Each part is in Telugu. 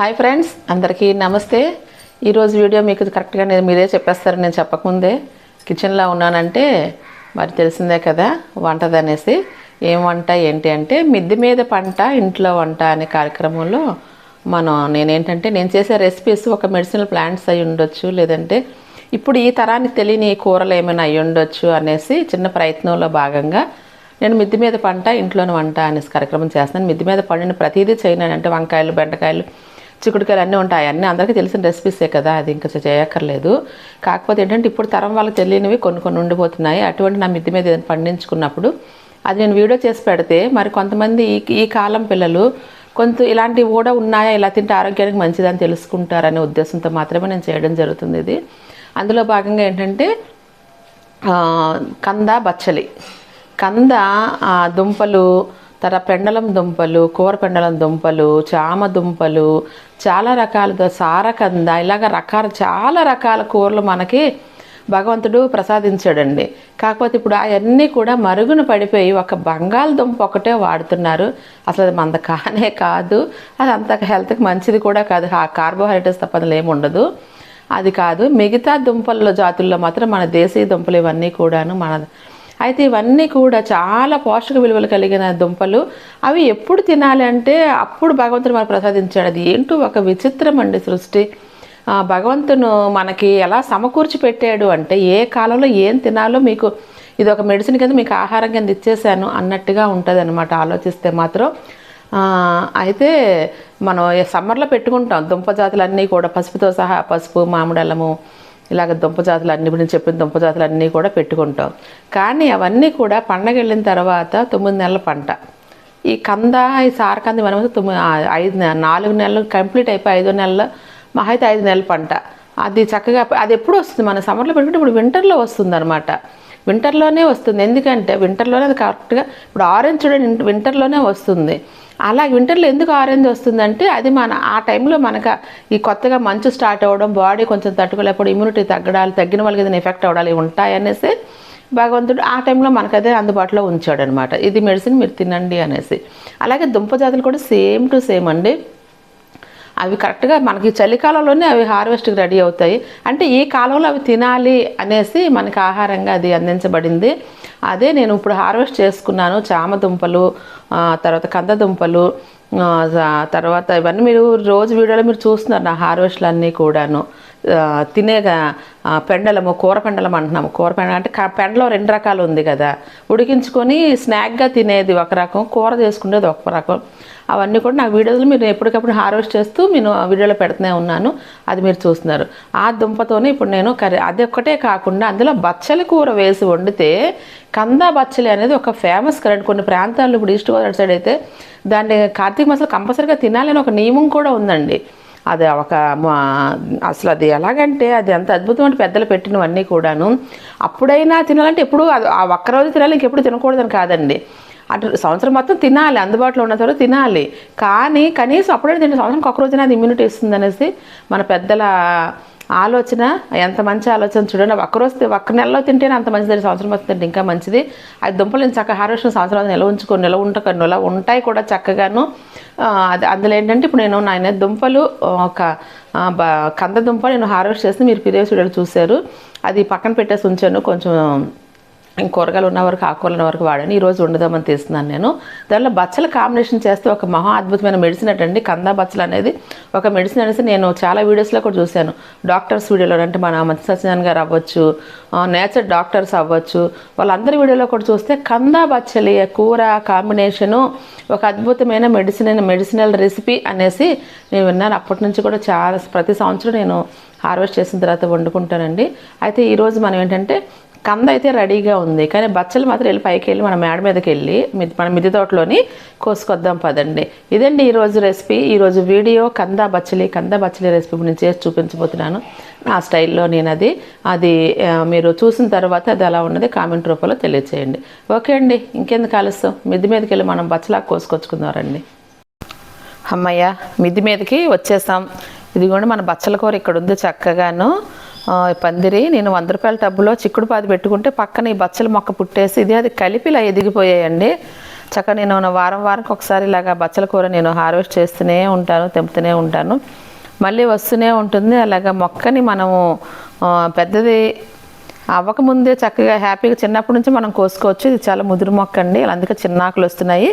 హాయ్ ఫ్రెండ్స్ అందరికీ నమస్తే. ఈరోజు వీడియో మీకు కరెక్ట్గా నేను మీరే చెప్పేస్తారు నేను చెప్పకముందే కిచెన్లో ఉన్నానంటే మరి తెలిసిందే కదా వంటది అనేసి. ఏం వంట ఏంటి అంటే మిద్దె మీద పంట ఇంట్లో వంట అనే కార్యక్రమంలో మనం నేనేంటంటే నేను చేసే రెసిపీస్ ఒక మెడిసినల్ ప్లాంట్స్ అయి ఉండొచ్చు లేదంటే ఇప్పుడు ఈ తరానికి తెలియని కూరలు ఏమైనా అయి ఉండొచ్చు అనేసి చిన్న ప్రయత్నంలో భాగంగా నేను మిద్దె మీద పంట ఇంట్లోని వంట అనేసి కార్యక్రమం చేస్తాను మిద్దె మీద పండిన ప్రతిదీ చేయను అంటే వంకాయలు బెండకాయలు చిక్కుడుకాయలు అన్నీ ఉంటాయి. అన్నీ అందరికీ తెలిసిన రెసిపీసే కదా అది ఇంకా చేయక్కర్లేదు. కాకపోతే ఏంటంటే ఇప్పుడు తరం వాళ్ళకి తెలియనివి కొన్ని కొన్ని ఉండిపోతున్నాయి. అటువంటి నా మిద్దె మీద ఏదైనా పండించుకున్నప్పుడు అది నేను వీడియో చేసి పెడితే మరి కొంతమంది ఈ ఈ కాలం పిల్లలు కొంత ఇలాంటివి కూడా ఉన్నాయా ఇలా తింటే ఆరోగ్యానికి మంచిదని తెలుసుకుంటారనే ఉద్దేశంతో మాత్రమే నేను చేయడం జరుగుతుంది ఇది. అందులో భాగంగా ఏంటంటే కంద బచ్చలి. కంద దుంపలు తర్వాత పెండలం దుంపలు కూర పెండలం దుంపలు చామ దుంపలు చాలా రకాలతో సారకంద ఇలాగ రకాల చాలా రకాల కూరలు మనకి భగవంతుడు ప్రసాదించాడండి. కాకపోతే ఇప్పుడు అవన్నీ కూడా మరుగున పడిపోయి ఒక బంగాళదుంప ఒకటే వాడుతున్నారు. అసలు అది మంద కానే కాదు. అది అంత హెల్త్కి మంచిది కూడా కాదు. ఆ కార్బోహైడ్రేట్స్ తప్ప ఏమి ఉండదు. అది కాదు. మిగతా దుంపల్లో జాతుల్లో మాత్రం మన దేశీయ దుంపలు ఇవన్నీ కూడాను మన అయితే ఇవన్నీ కూడా చాలా పోషక విలువలు కలిగిన దుంపలు. అవి ఎప్పుడు తినాలి అంటే అప్పుడు భగవంతుడు మనకు ప్రసాదించాడు. అది ఏంటో ఒక విచిత్రం అండి సృష్టి. భగవంతును మనకి ఎలా సమకూర్చి పెట్టాడు అంటే ఏ కాలంలో ఏం తినాలో మీకు ఇది ఒక మెడిసిన్ కింద మీకు ఆహారం కింద ఇచ్చేసాను అన్నట్టుగా ఉంటుంది అనమాట ఆలోచిస్తే మాత్రం. అయితే మనం సమ్మర్లో పెట్టుకుంటాం. దుంప జాతులన్నీ కూడా పసుపుతో సహా పసుపు మామిడల్లము ఇలాగ దుంప జాతులు అన్ని ఇప్పుడు చెప్పిన దుంప జాతులు అన్నీ కూడా పెట్టుకుంటాం. కానీ అవన్నీ కూడా పండగ వెళ్ళిన తర్వాత తొమ్మిది నెలల పంట. ఈ కంద ఈ సారకంద మనం తొమ్మిది ఐదు నాలుగు నెలలు కంప్లీట్ అయిపోయి ఐదో నెలలు మహా అయితే ఐదు నెలల పంట. అది చక్కగా అది ఎప్పుడు వస్తుంది? మన సమ్మర్లో పెట్టుకుంటే ఇప్పుడు వింటర్లో వస్తుంది అనమాట వింటర్లోనే వస్తుంది. ఎందుకంటే వింటర్లోనే అది కరెక్ట్గా ఇప్పుడు ఆరెంజ్ చూడండి వింటర్లోనే వస్తుంది. అలా వింటర్లో ఎందుకు ఆరెంజ్ వస్తుందంటే అది మన ఆ టైంలో మనకు ఈ కొత్తగా మంచు స్టార్ట్ అవ్వడం బాడీ కొంచెం తట్టుకోలేకపోవడం ఇమ్యూనిటీ తగ్గడాలు తగ్గిన వాళ్ళకి ఏదైనా ఎఫెక్ట్ అవ్వడాలు ఉంటాయనేసి భగవంతుడు ఆ టైంలో మనకదే అదే అందుబాటులో ఉంచాడు అనమాట ఇది మెడిసిన్ మీరు తినండి అనేసి. అలాగే దుంప జాతులు కూడా సేమ్ టు సేమ్ అండి. అవి కరెక్ట్గా మనకి చలికాలంలోనే అవి హార్వెస్ట్కి రెడీ అవుతాయి. అంటే ఈ కాలంలో అవి తినాలి అనేసి మనకి ఆహారంగా అది అందించబడింది. అదే నేను ఇప్పుడు హార్వెస్ట్ చేసుకున్నాను చామ దుంపలు తర్వాత కంద దుంపలు తర్వాత ఇవన్నీ మీరు రోజు వీడియోలో మీరు చూస్తున్నారు నా హార్వెస్ట్లు అన్నీ కూడాను. తినేగా తినే పెండలము కూర పెండలం అంటున్నాము. కూర పెండలం అంటే పెండలో రెండు రకాలు ఉంది కదా. ఉడికించుకొని స్నాక్గా తినేది ఒక రకం కూర చేసుకునేది ఒక రకం. అవన్నీ కూడా నా వీడియోలు మీరు ఎప్పటికప్పుడు హార్వెస్ట్ చేస్తూ నేను ఆ వీడియోలో పెడుతూనే ఉన్నాను. అది మీరు చూస్తున్నారు. ఆ దుంపతోనే ఇప్పుడు నేను కర్రీ అది ఒక్కటే కాకుండా అందులో బచ్చలి కూర వేసి వండితే కందా బచ్చలి అనేది ఒక ఫేమస్ కరెంట్ కొన్ని ప్రాంతాల్లో ఇప్పుడు ఈస్ట్ గోదావరి సైడ్ అయితే దాన్ని కార్తీక మాసాలు కంపల్సరీగా తినాలని ఒక నియమం కూడా ఉందండి. అది ఒక అసలు అది ఎలాగంటే అది ఎంత అద్భుతం అంటే పెద్దలు పెట్టినవన్నీ కూడాను. అప్పుడైనా తినాలంటే ఎప్పుడు ఆ ఒక్కరోజు తినాలి ఇంకెప్పుడు తినకూడదని కాదండి. అటు సంవత్సరం మొత్తం తినాలి అందుబాటులో ఉన్న తర్వాత తినాలి. కానీ కనీసం అప్పుడే తింటే సంవత్సరం ఒక రోజున అది ఇమ్యూనిటీ ఇస్తుంది అనేసి మన పెద్దల ఆలోచన ఎంత మంచి ఆలోచన చూడండి. ఒక్క రోజు ఒక్క నెలలో తింటేనే అంత మంచిది సంవత్సరం మొత్తం తింటే ఇంకా మంచిది. అది దుంపలు నేను చక్కగా హార్వెస్ట్ సంవత్సరాలు నిల్వ ఉంచుకొని నిల్వ ఉంట నిల్వ ఉంటాయి కూడా చక్కగాను. అది అందులో ఏంటంటే ఇప్పుడు నేను నాయన దుంపలు ఒక బ- కంద దుంప నేను హార్వెస్ట్ చేసి మీరు ప్రీవియస్ వీడియోలు చూశారు. అది పక్కన పెట్టేసి ఉంచాను. కొంచెం కూరగాయలు ఉన్న వరకు ఆకుకూరలు ఉన్న వరకు వాడాను ఈరోజు వండుదామని తీస్తున్నాను నేను. దానిలో బచ్చల కాంబినేషన్ చేస్తే ఒక మహా అద్భుతమైన మెడిసిన్ అండి. కందా బచ్చలు అనేది ఒక మెడిసిన్ అనేసి నేను చాలా వీడియోస్లో కూడా చూశాను. డాక్టర్స్ వీడియోలో అంటే మన మత్స్య సత్యనారాయణ గారు అవ్వచ్చు నేచర్ డాక్టర్స్ అవ్వచ్చు వాళ్ళందరి వీడియోలో కూడా చూస్తే కందా బచ్చలి కూర కాంబినేషను ఒక అద్భుతమైన మెడిసిన్ మెడిసినల్ రెసిపీ అనేసి నేను విన్నాను. అప్పటి నుంచి కూడా చాలా ప్రతి సంవత్సరం నేను హార్వెస్ట్ చేసిన తర్వాత వండుకుంటానండి. అయితే ఈరోజు మనం ఏంటంటే కంద అయితే రెడీగా ఉంది. కానీ బచ్చలు మాత్రం వెళ్ళి పైకి వెళ్ళి మన మేడ మీదకి వెళ్ళి మన మిద్దె తోటలోని కోసుకొద్దాం పదండి. ఇదండి ఈరోజు రెసిపీ. ఈరోజు వీడియో కంద బచ్చలి కంద బచ్చలి రెసిపీ గురించి చేసి చూపించబోతున్నాను. నా స్టైల్లో నేను అది అది మీరు చూసిన తర్వాత అది ఎలా ఉన్నది కామెంట్ రూపంలో తెలియచేయండి. ఓకే అండి ఇంకెందుకు ఆలస్యం? మిద్ది మీదకి వెళ్ళి మనం బచ్చలా కోసుకొచ్చుకుందామండి అమ్మయ్య మిద్ది మీదకి వచ్చేసాం. ఇదిగోండి మన బచ్చల కూర ఇక్కడ ఉంది చక్కగాను. పందిరి నేను వంద రూపాయల టబ్బులో చిక్కుడు పాది పెట్టుకుంటే పక్కన ఈ బచ్చల మొక్క పుట్టేసి ఇది అది కలిపి ఇలా ఎదిగిపోయాయండి. చక్కగా నేను వారం వారంకి ఒకసారి ఇలాగా బచ్చల కూర నేను హార్వెస్ట్ చేస్తూనే ఉంటాను తెంపుతూనే ఉంటాను. మళ్ళీ వస్తూనే ఉంటుంది. అలాగా మొక్కని మనము పెద్దది అవ్వకముందే చక్కగా హ్యాపీగా చిన్నప్పటి నుంచి మనం కోసుకోవచ్చు. ఇది చాలా ముదురు మొక్క అండి. అందుకే చిన్నాకులు వస్తున్నాయి.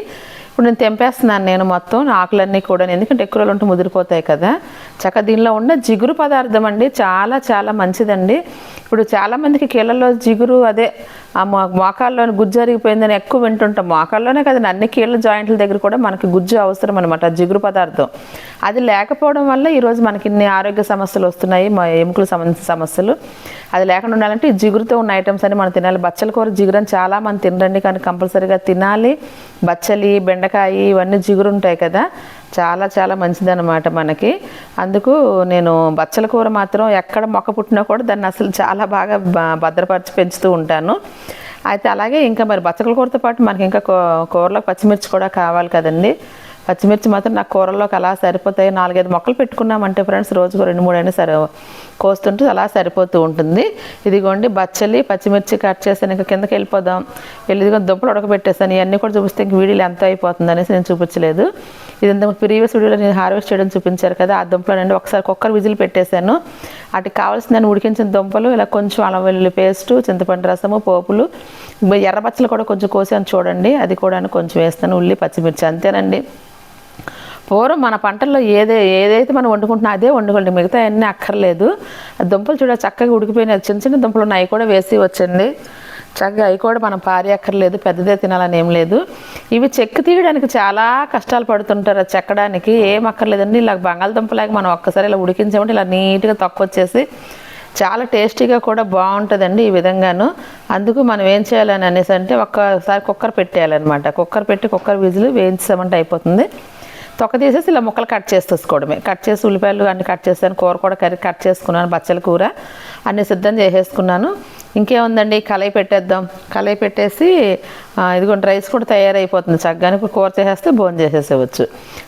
ఇప్పుడు నేను తెంపేస్తున్నాను నేను మొత్తం ఆకులన్నీ కూడా ఎందుకంటే ఎక్కువ రోజులు ఉంటే ముదిరిపోతాయి కదా. చక్కగా దీనిలో ఉన్న జిగురు పదార్థం అండి చాలా చాలా మంచిదండి. ఇప్పుడు చాలామందికి కీళ్ళల్లో జిగురు అదే ఆ మోకాల్లో గుజ్జు అరిగిపోయిందని ఎక్కువ వింటుంటాం. మోకాల్లోనే కదండి అన్ని కీళ్ళ జాయింట్ల దగ్గర కూడా మనకి గుజ్జు అవసరం అనమాట జిగురు పదార్థం. అది లేకపోవడం వల్ల ఈరోజు మనకి ఇన్ని ఆరోగ్య సమస్యలు వస్తున్నాయి మా ఎముకల సంబంధించిన సమస్యలు. అది లేకుండా ఉండాలంటే ఈ జిగురుతో ఉన్న ఐటమ్స్ అని మనం తినాలి. బచ్చల కూర జిగురు అని చాలా తినరండి కానీ కంపల్సరీగా తినాలి. బచ్చలి బెండ బెండకాయ ఇవన్నీ జిగురు ఉంటాయి కదా చాలా చాలా మంచిదన్నమాట మనకి. అందుకు నేను బచ్చల కూర మాత్రం ఎక్కడ మొక్క పుట్టినా కూడా దాన్ని అసలు చాలా బాగా భద్రపరిచి పెంచుతూ ఉంటాను. అయితే అలాగే ఇంకా మరి బచ్చల కూరతో పాటు మనకి ఇంకా కూరలో పచ్చిమిర్చి కూడా కావాలి కదండి. పచ్చిమిర్చి మాత్రం నాకు కూరల్లోకి అలా సరిపోతాయి. నాలుగైదు మొక్కలు పెట్టుకున్నామంటే ఫ్రెండ్స్ రోజుకు రెండు మూడు అయినా సరే కోస్తుంటే అలా సరిపోతూ ఉంటుంది. ఇదిగోండి బచ్చలి పచ్చిమిర్చి కట్ చేసాను ఇంకా కిందకి వెళ్ళిపోదాం. వెళ్ళి ఇదిగో దుంపలు ఉడకబెట్టేసాను ఇవన్నీ కూడా చూపిస్తే ఇంక వీడియోలు ఎంత అయిపోతుంది అనేసి నేను చూపించలేదు. ఇది ఇంత ప్రీవియస్ వీడియోలో నేను హార్వెస్ట్ చేయడం చూపించారు కదా ఆ దుంపలు అండి ఒకసారి కుక్కర్ విజిల్ పెట్టేశాను. వాటికి కావాల్సిన నేను ఉడికించిన దుంపలు ఇలా కొంచెం అల్లం వెల్లుల్లి పేస్టు చింతపండు రసము పోపులు ఎర్రబచ్చలు కూడా కొంచెం కోసాను చూడండి. అది కూడా కొంచెం వేస్తాను. ఉల్లి పచ్చిమిర్చి అంతేనండి. పూర్వం మన పంటల్లో ఏదే ఏదైతే మనం వండుకుంటున్నా అదే వండుకోండి. మిగతా అన్నీ అక్కర్లేదు. ఆ దుంపలు చూడ చక్కగా ఉడికిపోయినాయి చిన్న చిన్న దుంపలు ఉన్నాయి. అవి కూడా వేసి వచ్చండి చక్కగా అవి కూడా మనం పారి అక్కర్లేదు పెద్దదే తినాలని ఏం లేదు. ఇవి చెక్కు తీయడానికి చాలా కష్టాలు పడుతుంటారు. చెక్కడానికి ఏం అక్కర్లేదండి. ఇలా బంగాళదుంపలాగా మనం ఒక్కసారి ఇలా ఉడికించామంటే ఇలా నీట్గా తక్కువచ్చేసి చాలా టేస్టీగా కూడా బాగుంటుందండి ఈ విధంగాను. అందుకు మనం ఏం చేయాలని అనేసి అంటే ఒక్కసారి కుక్కర్ పెట్టేయాలన్నమాట. కుక్కర్ పెట్టి కుక్కర్ విజులు వేయించామంటే అయిపోతుంది. తొక్క తీసేసి ఇలా ముక్కలు కట్ చేసేసుకోవడమే. కట్ చేసి ఉల్లిపాయలు అన్ని కట్ చేశాను కూర కూడా కర్రీ కట్ చేసుకున్నాను బచ్చల కూర అన్ని సిద్ధం చేసేసుకున్నాను. ఇంకేముందండి? కలయి పెట్టేద్దాం. కలయి పెట్టేసి ఇదిగోండి రైస్ కూడా తయారైపోతుంది. చక్కగానే కూర చేసేస్తే భోజనం చేసేసేవచ్చు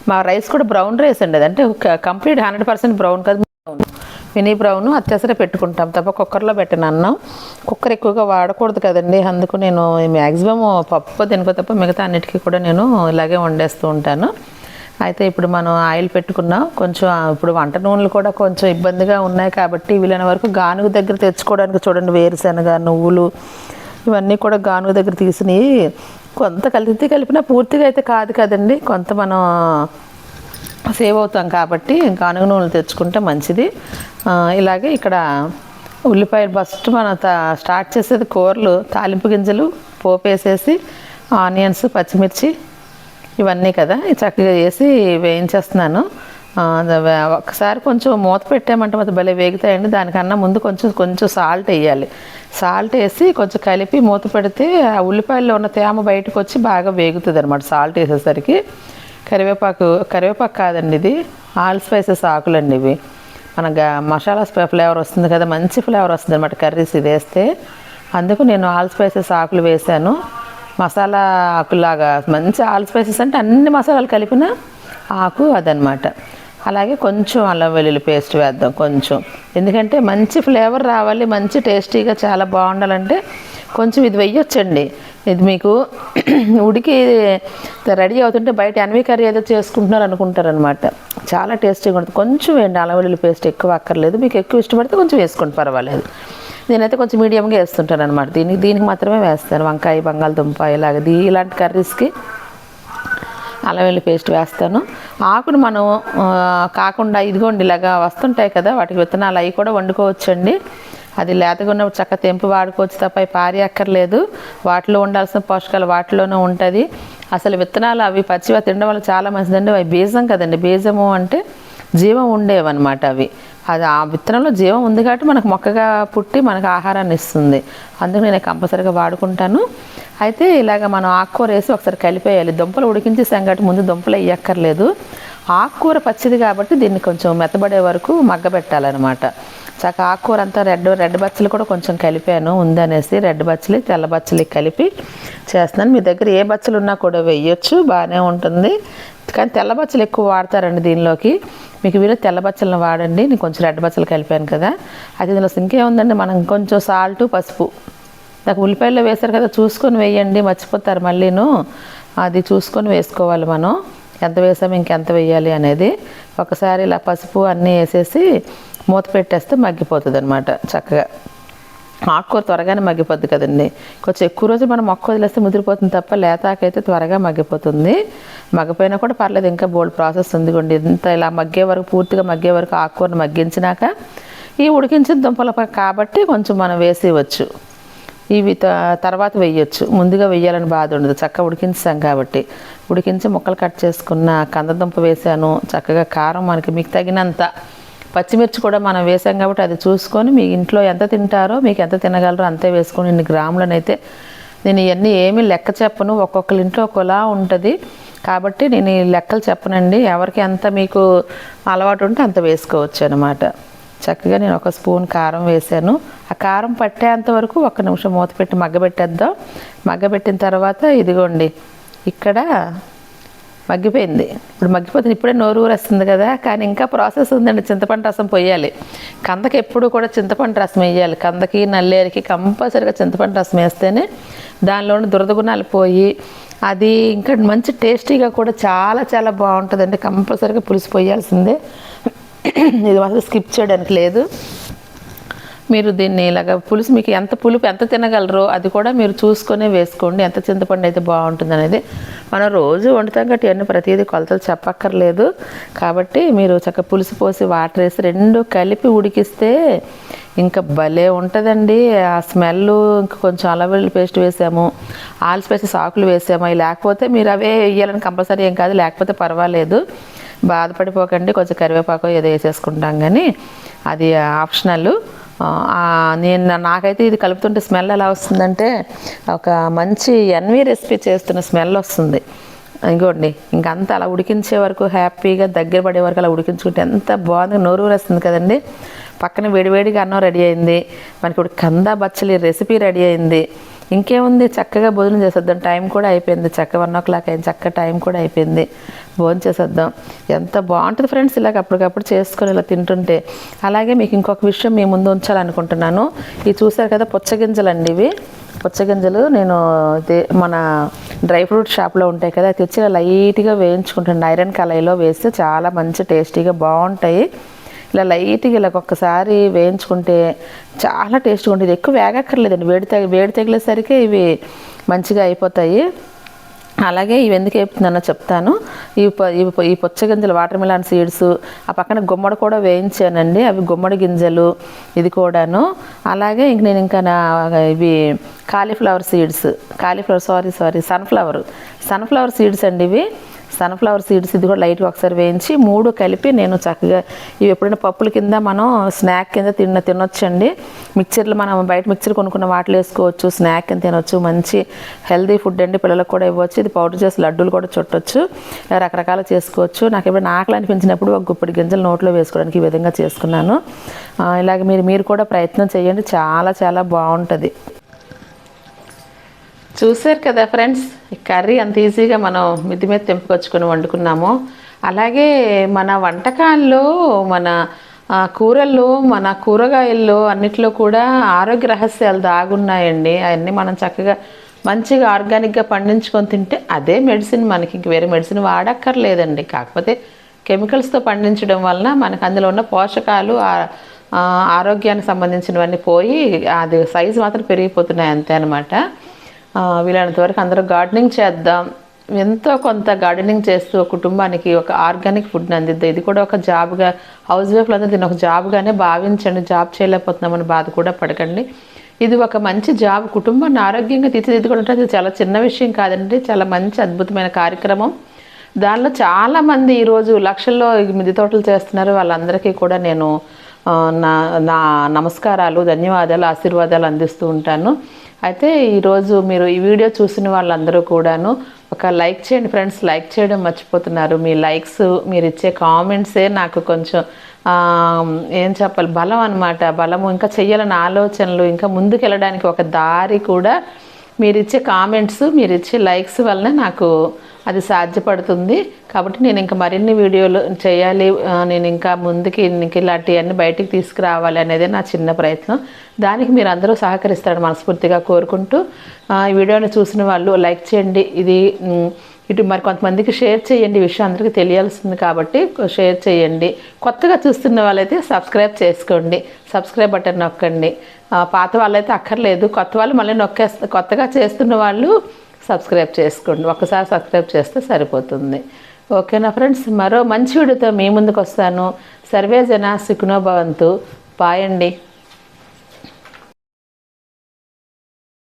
మా రైస్ కూడా బ్రౌన్ రైస్ అండి అది. అంటే కంప్లీట్ హండ్రెడ్ పర్సెంట్ బ్రౌన్ కదా బ్రౌన్. మినీ బ్రౌన్ అత్యవసరం పెట్టుకుంటాం. తప్ప కుక్కర్లో పెట్టిన అన్నం కుక్కర్ ఎక్కువగా వాడకూడదు కదండి. అందుకు నేను మ్యాక్సిమం పప్పు తినుకో తప్ప మిగతా అన్నిటికీ కూడా నేను ఇలాగే వండేస్తూ ఉంటాను. అయితే ఇప్పుడు మనం ఆయిల్ పెట్టుకున్నాం కొంచెం ఇప్పుడు వంట నూనెలు కూడా కొంచెం ఇబ్బందిగా ఉన్నాయి కాబట్టి వీలైన వరకు గానుగ దగ్గర తెచ్చుకోవడానికి చూడండి వేరుశనగ నువ్వులు ఇవన్నీ కూడా గానుగ దగ్గర తీసినవి. కొంత కలిపి కలిపినా పూర్తిగా అయితే కాదు కదండి. కొంత మనం సేవ్ అవుతాం కాబట్టి గానుగ నూనెలు తెచ్చుకుంటే మంచిది. ఇలాగే ఇక్కడ ఉల్లిపాయలు ఫస్ట్ మనం స్టార్ట్ చేసేది కూరలు తాలింపు గింజలు పోపు వేసేసి ఆనియన్స్ పచ్చిమిర్చి ఇవన్నీ కదా. చక్కగా వేసి వేయించేస్తున్నాను. ఒకసారి కొంచెం మూత పెట్టామంటే మొత్తం భలే వేగుతాయండి. దానికన్నా ముందు కొంచెం కొంచెం సాల్ట్ వేయాలి. సాల్ట్ వేసి కొంచెం కలిపి మూత పెడితే ఆ ఉల్లిపాయల్లో ఉన్న తేమ బయటకు వచ్చి బాగా వేగుతుంది అనమాట సాల్ట్ వేసేసరికి. కరివేపాకు కరివేపాకు కాదండి ఇది. ఆల్ స్పైసెస్ ఆకులండి ఇవి. మన మసాలా ఫ్లేవర్ వస్తుంది కదా మంచి ఫ్లేవర్ వస్తుంది అనమాట కర్రీస్ ఇది వేస్తే. అందుకు నేను ఆల్ స్పైసెస్ ఆకులు వేసాను మసాలా ఆకులాగా మంచి ఆల్ స్పైసెస్ అంటే అన్ని మసాలాలు కలిపిన ఆకు అదనమాట అలాగే కొంచెం అల్లం వెల్లుల్లి పేస్ట్ వేద్దాం కొంచెం. ఎందుకంటే మంచి ఫ్లేవర్ రావాలి మంచి టేస్టీగా చాలా బాగుండాలంటే కొంచెం ఇది వెయ్యొచ్చండి. ఇది మీకు ఉడికి రెడీ అవుతుంటే బయట అన్వి కర్రీ ఏదో చేసుకుంటున్నారు అనుకుంటారనమాట చాలా టేస్టీగా ఉంటుంది. కొంచెం వేయండి అల్లం వెల్లుల్లి పేస్ట్ ఎక్కువ అక్కర్లేదు. మీకు ఎక్కువ ఇష్టపడితే కొంచెం వేసుకోండి పర్వాలేదు. నేనైతే కొంచెం మీడియంగా వేస్తుంటాను అనమాట దీనికి దీనికి మాత్రమే వేస్తాను. వంకాయ బంగాళదుంప ఇలాగ ఇలాంటి కర్రీస్కి అల్లం వెల్లి పేస్ట్ వేస్తాను. ఆకును మనం కాకుండా ఇదిగోండి ఇలాగా వస్తుంటాయి కదా వాటికి విత్తనాలు అవి కూడా వండుకోవచ్చండి. అది లేతగా ఉన్నప్పుడు చక్క తెంపు వాడుకోవచ్చు తప్ప అవి పారి అక్కర్లేదు వాటిలో ఉండాల్సిన పోషకాలు వాటిలోనే ఉంటుంది. అసలు విత్తనాలు అవి పచ్చిగా తినడం వల్ల చాలా మంచిదండి. అవి బీజం కదండి. బీజము అంటే జీవం ఉండేవన్నమాట అవి. అది ఆ విత్తనంలో జీవం ఉంది కాబట్టి మనకు మొక్కగా పుట్టి మనకు ఆహారాన్ని ఇస్తుంది. అందుకు నేను కంపల్సరీగా వాడుకుంటాను. అయితే ఇలాగ మనం ఆకుకూర వేసి ఒకసారి కలిపేయాలి. దుంపలు ఉడికించేసాం కాబట్టి ముందు దుంపలు వేయక్కర్లేదు. ఆకుకూర పచ్చిది కాబట్టి దీన్ని కొంచెం మెత్తబడే వరకు మగ్గబెట్టాలన్నమాట. చక్క ఆకుకూర అంతా రెడ్ రెడ్ బచ్చలు కూడా కొంచెం కలిపాను ఉందనేసి రెడ్ బచ్చలి తెల్ల బచ్చలి కలిపి చేస్తున్నాను. మీ దగ్గర ఏ బచ్చలు ఉన్నా కూడా వేయొచ్చు బాగానే ఉంటుంది. కానీ తెల్ల బచ్చలు ఎక్కువ వాడతారండి దీనిలోకి. మీకు వీళ్ళు తెల్ల బచ్చలను వాడండి నేను కొంచెం రెడ్ బచ్చలు కలిపాను కదా. అది ఇందులో ఇంకేముందండి మనం కొంచెం సాల్ట్ పసుపు. నాకు ఉల్లిపాయలు వేశారు కదా చూసుకొని వేయండి మర్చిపోతారు మళ్ళీను. అది చూసుకొని వేసుకోవాలి మనం. ఎంత వేసాము ఇంకెంత వేయాలి అనేది ఒకసారి ఇలా పసుపు అన్నీ వేసేసి మూత పెట్టేస్తే మగ్గిపోతుంది అనమాట చక్కగా. ఆకుకూర త్వరగానే మగ్గిపోద్ది కదండి. కొంచెం ఎక్కువ రోజు మనం మొక్క వదిలేస్తే ముదిరిపోతుంది తప్ప లేతాకైతే త్వరగా మగ్గిపోతుంది. మగ్గిపోయినా కూడా పర్లేదు ఇంకా బోల్డ్ ప్రాసెస్ ఉంది కొండి ఇంత ఇలా మగ్గే వరకు పూర్తిగా మగ్గే వరకు ఆకుకూరను మగ్గించినాక ఈ ఉడికించిన దుంపల కాబట్టి కొంచెం మనం వేసేయవచ్చు. ఇవి త- తర్వాత వేయొచ్చు. ముందుగా వేయాలని బాధ ఉండదు. చక్కగా ఉడికించాం కాబట్టి. ఉడికించి ముక్కలు కట్ చేసుకున్న కందదుంప వేసాను చక్కగా కారం మనకి మీకు తగినంత. పచ్చిమిర్చి కూడా మనం వేసాం కాబట్టి అది చూసుకొని మీ ఇంట్లో ఎంత తింటారో మీకు ఎంత తినగలరో అంతే వేసుకొని ఇన్ని గ్రాములనైతే నేను ఇవన్నీ ఏమీ లెక్క చెప్పను. ఒక్కొక్కరి ఇంట్లో ఒకలా ఉంటుంది. కాబట్టి నేను ఈ లెక్కలు చెప్పనండి. ఎవరికి ఎంత మీకు అలవాటు ఉంటే అంత వేసుకోవచ్చు అనమాట చక్కగా నేను ఒక స్పూన్ కారం వేసాను ఆ కారం పట్టేంత వరకు ఒక నిమిషం మూత పెట్టి మగ్గబెట్టేద్దాం మగ్గబెట్టిన తర్వాత ఇదిగోండి ఇక్కడ మగ్గిపోయింది. ఇప్పుడు మగ్గిపోతుంది. ఇప్పుడే నోరు ఊరేస్తుంది కదా కానీ ఇంకా ప్రాసెస్ ఉందండి. చింతపండు రసం పోయాలి. కందకి ఎప్పుడు కూడా చింతపండు రసం వేయాలి. కందకి నల్లేరికి కంపల్సరిగా చింతపండు రసం వేస్తేనే దానిలోని దురదగుణాలు పోయి అది ఇంకా మంచి టేస్టీగా కూడా చాలా చాలా బాగుంటుందండి. కంపల్సరిగా పులుసు పోయాల్సిందే. ఇది మాత్రం స్కిప్ చేయడానికి లేదు. మీరు దీన్ని ఇలాగ పులుసు మీకు ఎంత పులుపు ఎంత తినగలరో అది కూడా మీరు చూసుకొని వేసుకోండి. ఎంత చింతపండు అయితే బాగుంటుంది అనేది. మనం రోజు వండుతాం కాబట్టి ఇవన్నీ ప్రతిదీ కొలతలు చెప్పక్కర్లేదు. కాబట్టి మీరు చక్కగా పులుసు పోసి వాటర్ వేసి రెండు కలిపి ఉడికిస్తే ఇంకా భలే ఉంటుందండి. ఆ స్మెల్ ఇంకా కొంచెం అలవెల్లి పేస్ట్ వేసాము ఆల్స్ పేస్ట్ సాకులు వేసాము. అవి లేకపోతే మీరు అవే వేయాలని కంపల్సరీ ఏం కాదు లేకపోతే పర్వాలేదు. బాధపడిపోకండి కొంచెం కరివేపాకు ఏదో వేసేసుకుంటాం కానీ అది ఆప్షనల్. నేను నాకైతే ఇది కలుపుతుంటే స్మెల్ ఎలా వస్తుందంటే ఒక మంచి ఎన్వి రెసిపీ చేస్తున్న స్మెల్ వస్తుంది. ఇంకోండి ఇంకంతా అలా ఉడికించే వరకు హ్యాపీగా దగ్గర పడే వరకు అలా ఉడికించుకుంటే ఎంత బాగుంది నోరు వస్తుంది కదండి. పక్కన వేడివేడిగా అన్నం రెడీ అయింది మనకి ఇప్పుడు కందా బచ్చలి రెసిపీ రెడీ అయింది. ఇంకేముంది? చక్కగా భోజనం చేసేద్దాం. టైం కూడా అయిపోయింది. చక్క వన్ ఓ క్లాక్ అయింది. చక్క టైం కూడా అయిపోయింది. భోజనం చేసేద్దాం. ఎంత బాగుంటుంది ఫ్రెండ్స్ ఇలాగ అప్పటికప్పుడు చేసుకొని ఇలా తింటుంటే. అలాగే మీకు ఇంకొక విషయం మీ ముందు ఉంచాలనుకుంటున్నాను. ఇవి చూసారు కదా పుచ్చగింజలు అండి ఇవి. పుచ్చగింజలు నేను మన డ్రై ఫ్రూట్ షాప్లో ఉంటాయి కదా అది తెచ్చి లైట్గా వేయించుకుంటాను. ఐరన్ కళాయిలో వేస్తే చాలా మంచి టేస్టీగా బాగుంటాయి. ఇలా లైట్గా ఇలా ఒక్కసారి వేయించుకుంటే చాలా టేస్ట్గా ఉంటుంది ఎక్కువ వేగక్కర్లేదండి. వేడి తగి వేడి తగిలేసరికి ఇవి మంచిగా అయిపోతాయి. అలాగే ఇవి ఎందుకు వేపుతున్నానో చెప్తాను. ఈ ఈ ఈ పుచ్చగింజలు వాటర్ మిలాన్ సీడ్స్ ఆ పక్కన గుమ్మడి కూడా వేయించానండి. అవి గుమ్మడి గింజలు ఇది కూడాను. అలాగే ఇంక నేను ఇంకా నా ఇవి cauliflower seeds cauliflower sorry sorry sunflower sunflower seeds అండి ఇవి. సన్ఫ్లవర్ సీడ్స్ ఇది కూడా లైట్గా ఒకసారి వేయించి మూడు కలిపి నేను చక్కగా ఇవి ఎప్పుడైనా పప్పుల కింద మనం స్నాక్ కింద తిన్న తినొచ్చండి. మిక్చర్లు మనం బయట మిక్చర్ కొనుక్కున్న వాటిలో వేసుకోవచ్చు స్నాక్ కింద తినొచ్చు మంచి హెల్దీ ఫుడ్ అండి పిల్లలకు కూడా ఇవ్వచ్చు. ఇది పౌడర్ చేసి లడ్డూలు కూడా చుట్టొచ్చు రకరకాల రకరకాలు చేసుకోవచ్చు. నాకు ఎప్పుడైనా ఆకలి అనిపించినప్పుడు ఒక గుప్పటి గింజలు నోట్లో వేసుకోవడానికి ఈ విధంగా చేసుకున్నాను. ఇలాగ మీరు మీరు కూడా ప్రయత్నం చేయండి. చాలా చాలా బాగుంటుంది. చూసారు కదా ఫ్రెండ్స్ కర్రీ అంత ఈజీగా మనం మిద్ది మీద తెంపుకొచ్చుకొని వండుకున్నాము. అలాగే మన వంటకాల్లో మన కూరల్లో మన కూరగాయల్లో అన్నిట్లో కూడా ఆరోగ్య రహస్యాలు దాగున్నాయండి. అవన్నీ మనం చక్కగా మంచిగా ఆర్గానిక్గా పండించుకొని తింటే అదే మెడిసిన్ మనకి. ఇంక వేరే మెడిసిన్ వాడక్కర్లేదండి. కాకపోతే కెమికల్స్తో పండించడం వలన మనకు అందులో ఉన్న పోషకాలు ఆరోగ్యానికి సంబంధించినవన్నీ పోయి అది సైజు మాత్రం పెరిగిపోతున్నాయి అంతే అనమాట వీలైనంత వరకు అందరూ గార్డెనింగ్ చేద్దాం. ఎంతో కొంత గార్డెనింగ్ చేస్తూ ఒక కుటుంబానికి ఒక ఆర్గానిక్ ఫుడ్ని అందిద్దాం. ఇది కూడా ఒక జాబ్గా హౌస్ వైఫ్లు అందరూ దీన్ని ఒక జాబ్గానే భావించండి. జాబ్ చేయలేకపోతున్నామని బాధ కూడా పడకండి. ఇది ఒక మంచి జాబ్. కుటుంబాన్ని ఆరోగ్యంగా తీర్చిదిద్దుకుంటే అది చాలా చిన్న విషయం కాదండి. చాలా మంచి అద్భుతమైన కార్యక్రమం. దానిలో చాలామంది ఈరోజు లక్షల్లో మిద్దె తోటలు చేస్తున్నారు. వాళ్ళందరికీ కూడా నేను నా నా నమస్కారాలు ధన్యవాదాలు ఆశీర్వాదాలు అందిస్తూ ఉంటాను. అయితే ఈరోజు మీరు ఈ వీడియో చూసిన వాళ్ళందరూ కూడాను ఒక లైక్ చేయండి ఫ్రెండ్స్. లైక్ చేయడం మర్చిపోతున్నారు. మీ లైక్స్ మీరు ఇచ్చే కామెంట్సే నాకు కొంచెం ఏం చెప్పాలి బలం అన్నమాట. బలము ఇంకా చెయ్యాలని ఆలోచనలు ఇంకా ముందుకెళ్ళడానికి ఒక దారి కూడా మీరు ఇచ్చే కామెంట్స్ మీరు ఇచ్చే లైక్స్ వల్లనే నాకు అది సాధ్యపడుతుంది. కాబట్టి నేను ఇంకా మరిన్ని వీడియోలు చేయాలి నేను ఇంకా ముందుకి ఇంక ఇలాంటివన్నీ బయటికి తీసుకురావాలి అనేది నా చిన్న ప్రయత్నం. దానికి మీరు అందరూ సహకరిస్తారని మనస్ఫూర్తిగా కోరుకుంటూ ఆ, ఈ వీడియోని చూసిన వాళ్ళు లైక్ చేయండి. ఇది ఇటు మరి కొంతమందికి షేర్ చేయండి. విషయం అందరికీ తెలియాల్సింది కాబట్టి షేర్ చేయండి. కొత్తగా చూస్తున్న వాళ్ళైతే సబ్స్క్రైబ్ చేసుకోండి. సబ్స్క్రైబ్ బటన్ నొక్కండి. పాత వాళ్ళైతే అక్కర్లేదు. కొత్త వాళ్ళు మళ్ళీ నొక్కేస్త కొత్తగా చేస్తున్న వాళ్ళు సబ్స్క్రైబ్ చేసుకోండి. ఒకసారి సబ్స్క్రైబ్ చేస్తే సరిపోతుంది. ఓకేనా ఫ్రెండ్స్? మరో మంచి వీడియోతో మీ ముందుకు వస్తాను. సర్వే జన సుఖనోభవంతు భవంతు.